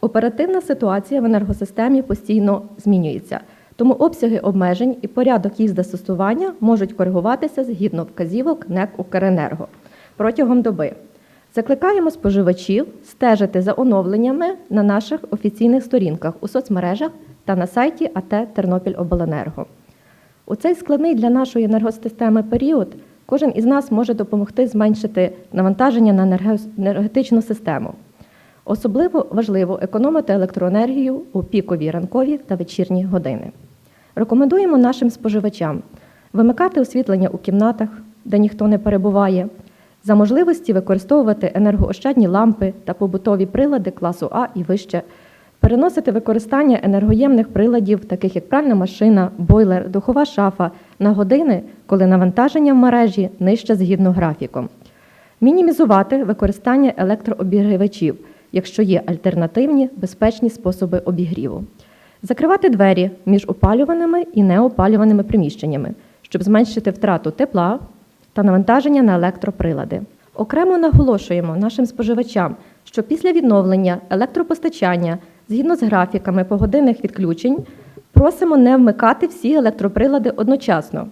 Оперативна ситуація в енергосистемі постійно змінюється, тому обсяги обмежень і порядок їх застосування можуть коригуватися згідно вказівок НЕК «Укренерго» протягом доби. Закликаємо споживачів стежити за оновленнями на наших офіційних сторінках у соцмережах та на сайті АТ Тернопільобленерго. У цей складний для нашої енергосистеми період кожен із нас може допомогти зменшити навантаження на енерге- енергетичну систему. Особливо важливо економити електроенергію у пікові ранкові та вечірні години. Рекомендуємо нашим споживачам вимикати освітлення у кімнатах, де ніхто не перебуває, за можливості використовувати енергоощадні лампи та побутові прилади класу А і вище, переносити використання енергоємних приладів, таких як пральна машина, бойлер, духова шафа, на години, коли навантаження в мережі нижче згідно графіком. Мінімізувати використання електрообігрівачів, якщо є альтернативні безпечні способи обігріву. Закривати двері між опалюваними і неопалюваними приміщеннями, щоб зменшити втрату тепла та навантаження на електроприлади. Окремо наголошуємо нашим споживачам, що після відновлення електропостачання згідно з графіками погодинних відключень просимо не вмикати всі електроприлади одночасно,